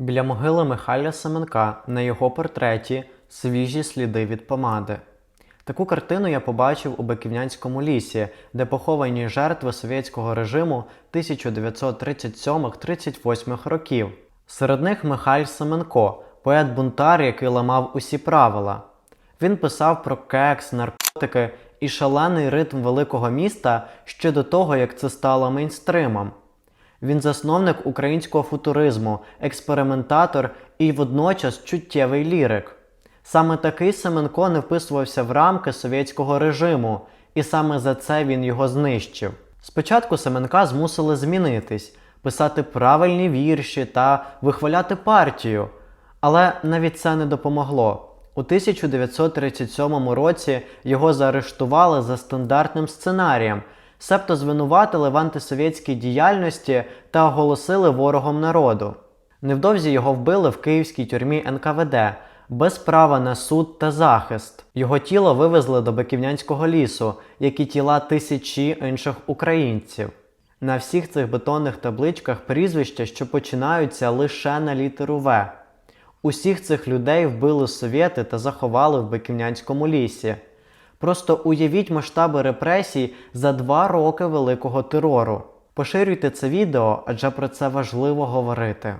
Біля могили Михайля Семенка на його портреті свіжі сліди від помади. Таку картину я побачив у Биківнянському лісі, де поховані жертви совєтського режиму 1937-38 років. Серед них Михайль Семенко, поет-бунтар, який ламав усі правила. Він писав про кекс, наркотики і шалений ритм великого міста ще до того, як це стало мейнстримом. Він засновник українського футуризму, експериментатор і водночас чуттєвий лірик. Саме такий Семенко не вписувався в рамки совєтського режиму, і саме за це він його знищив. Спочатку Семенка змусили змінитись, писати правильні вірші та вихваляти партію, але навіть це не допомогло. У 1937 році його заарештували за стандартним сценарієм, себто звинуватили в антисовєтській діяльності та оголосили ворогом народу. Невдовзі його вбили в київській тюрмі НКВД без права на суд та захист. Його тіло вивезли до Биківнянського лісу, як і тіла тисячі інших українців. На всіх цих бетонних табличках прізвища, що починаються лише на літеру В. Усіх цих людей вбили совєти та заховали в Биківнянському лісі. Просто уявіть масштаби репресій за два роки великого терору. Поширюйте це відео, адже про це важливо говорити.